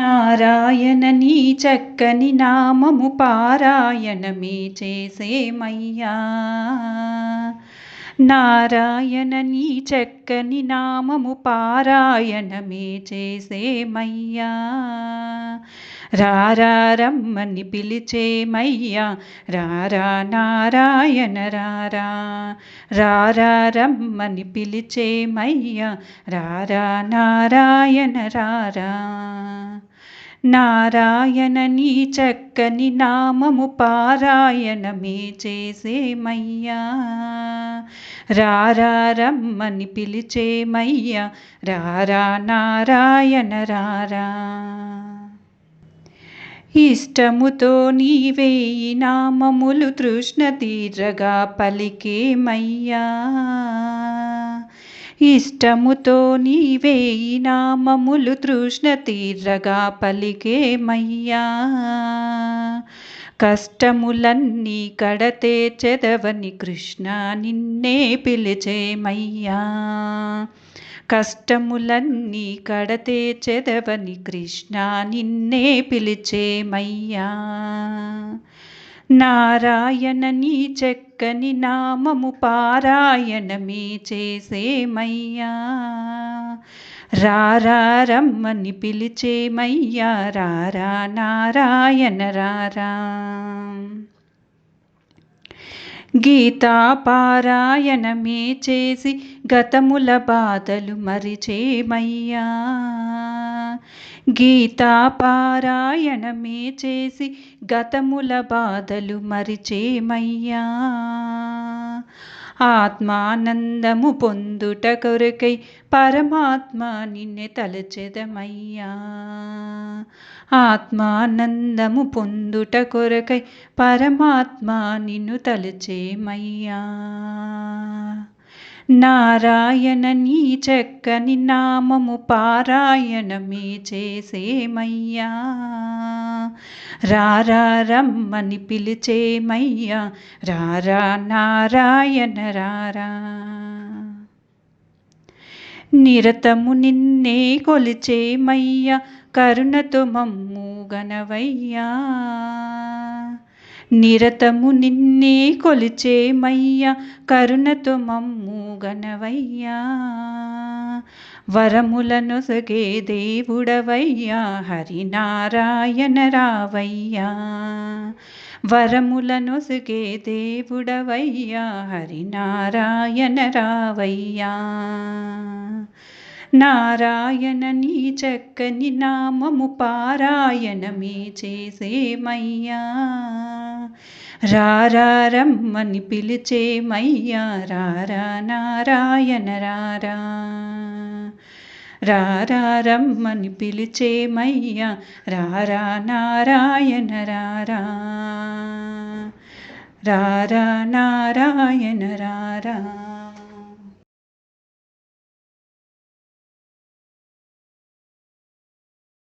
నారాయణ నీ చక్కని నామము పారాయణమే చేసేమయ్యా. నారాయణ నీ చక్కని నామము పారాయణమే చేసేమయ్యా. రారమ్మని పిలిచేమయ్యా. రారా నారాయణ రారా. రారమ్మని పిలిచేమయ్యా. రారా నారాయణ రారా. నారాయణ నీ చక్కని నామము పారాయణమే చేసేమయ్యా. రారమ్మని పిలిచేమయ్యా. రారా నారాయణ రారా. ఇష్టముతో నీవేయి నామములు తృష్ణ తీర్రగా పలికేమయ్యా. ఇష్టముతో నీవేయి నామములు తృష్ణ తీర్రగా పలికేమయ్యా. కష్టములన్నీ కడతే చెదవని కృష్ణ నిన్నే పిలిచేమయ్యా. కష్టములన్నీ కడతే చెదవని కృష్ణ నిన్నే పిలిచేమయ్యా. నారాయణ నీ చెక్కని నామము పారాయణమే చేసేమయ్యా. రారమ్మని పిలిచేమయ్యా. రారా నారాయణ రారా గీతా పారాయణమే చేసి గతముల బాధలు మరిచేమయ్యా? గీతా పారాయణమే చేసి గతముల బాధలు మరిచేమయ్యా? ఆత్మానందము పొందుట కొరకై పరమాత్మ నిన్నే తలచెదమయ్యా. ఆత్మానందము పొందుట కొరకై పరమాత్మ నిన్ను తలచేమయ్యా. నారాయణ నీ చక్కని నామము పారాయణమే చేసేమయ్యా. రారమ్మని పిలిచేమయ్యా. రారా నారాయణ రారా. నిరతము నిన్నే కొలిచేమయ్యా. కరుణతో మమ్ము గనవయ్యా. నిరతము నిన్నే కొలిచేమయ్యా కరుణతో మమ్ము గనవయ్యా. వరములనొసగే దేవుడవయ్యా హరినారాయణ రావయ్యా. వరములనొసగే దేవుడవయ్యా హరినారాయణ రావయ్యా. నారాయణ నీ చక్కని నామము పారాయణమే చేసేమయ్యా. రారమ్మని పిలిచేమయ్యా రారా నారాయణ రారా రారమ్మని పిలిచేమయ్యా రారా నారాయణ రారా రారా నారాయణ రారా